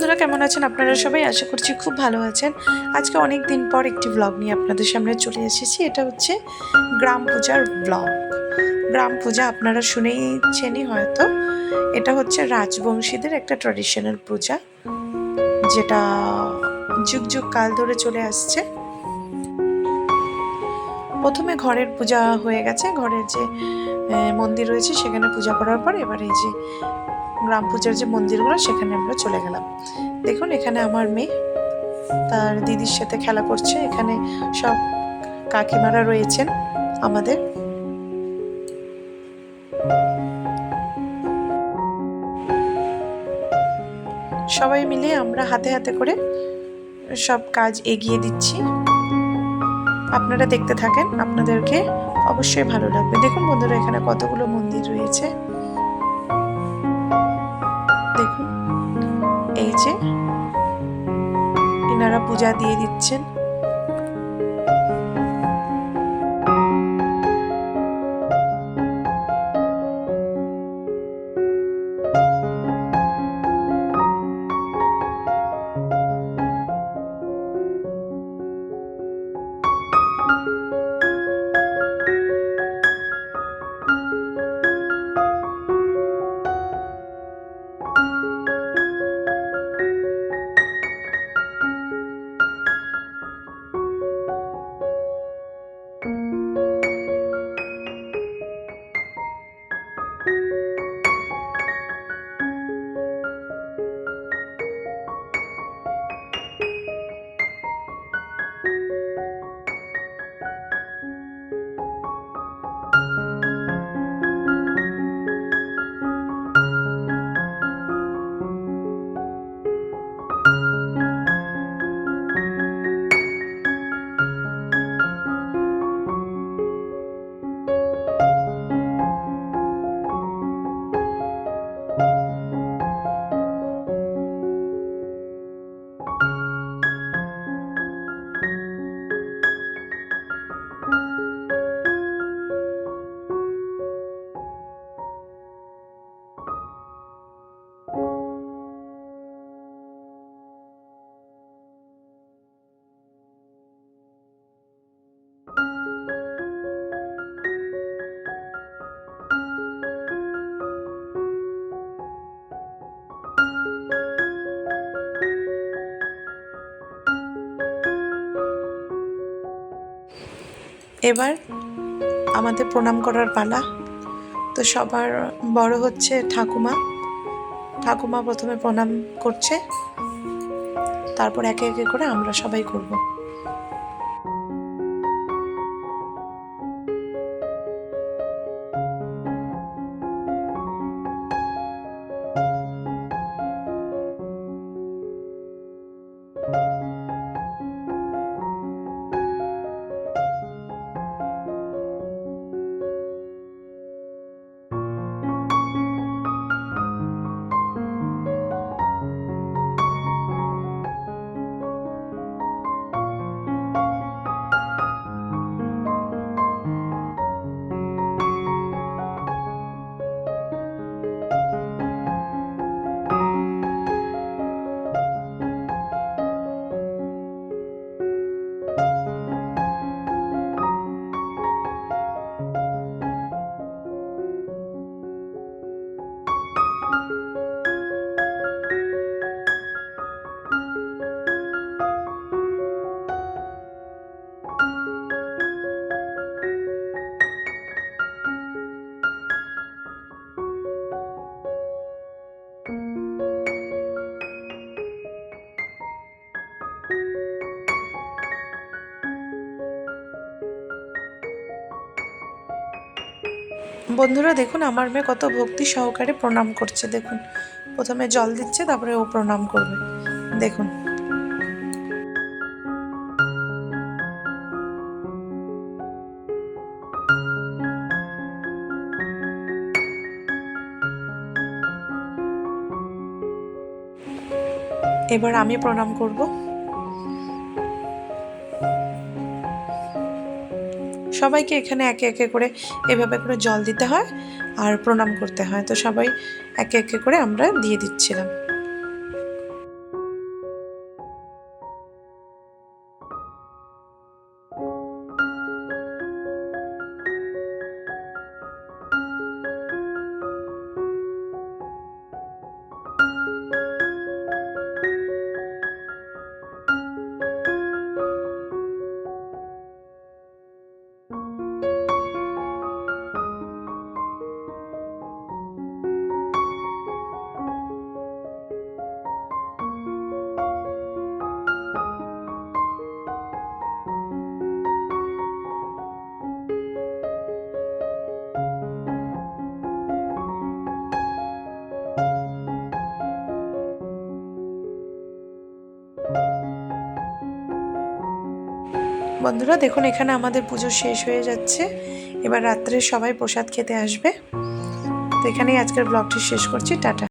বন্ধুরা, কেমন আছেন আপনারা সবাই? আশা করছি খুব ভালো আছেন। আজকে অনেক দিন পর একটি ব্লগ নিয়ে আপনাদের সামনে চলে এসেছি। এটা হচ্ছে গ্রাম পূজার ব্লগ গ্রাম পূজা আপনারা শুনেইছেনই হয়তো। এটা হচ্ছে রাজবংশীদের একটা ট্র্যাডিশনাল পূজা, যেটা যুগ যুগ কাল ধরে চলে আসছে। প্রথমে ঘরের পূজা হয়ে গেছে। ঘরের যে মন্দির রয়েছে, সেখানে পূজা করার পর এবার এই যে গ্রাম পূজার যে মন্দিরগুলো, সেখানে আমরা চলে গেলাম। দেখুন, এখানে আমার মেয়ে, তার দিদির সাথে খেলা করছে। এখানে সব কাকিমারা রয়েছেন আমাদের। সবাই মিলে আমরা হাতে হাতে করে সব কাজ এগিয়ে দিচ্ছি। আপনারা দেখতে থাকেন, আপনাদেরকে অবশ্যই ভালো লাগবে। দেখুন বন্ধুরা, এখানে কতগুলো মন্দির রয়েছে। দেখুন। এই যে এনারা পূজা দিয়ে দিচ্ছেন। এবার আমাদের প্রণাম করার পালা। তো সবার বড় হচ্ছে ঠাকুমা। ঠাকুমা প্রথমে প্রণাম করছে। তারপর একে একে করে আমরা সবাই করব। বন্ধুরা, দেখুন, আমার মেয়ে কত ভক্তি সহকারে প্রণাম করছে, দেখুন। প্রথমে জল দিচ্ছে, তারপরে ও প্রণাম করবে। দেখুন। এবার আমি প্রণাম করব। সবাইকে এখানে একে একে করে এভাবে করে জল দিতে হয় আর প্রণাম করতে হয়। তো সবাই একে একে করে আমরা দিয়ে দিচ্ছিলাম। বন্ধুরা, দেখুন, এখানে আমাদের পুজো শেষ হয়ে যাচ্ছে। এবার রাত্রে সবাই প্রসাদ খেতে আসবে। তো এখানেই আজকের ব্লগটি শেষ করছি। টাটা।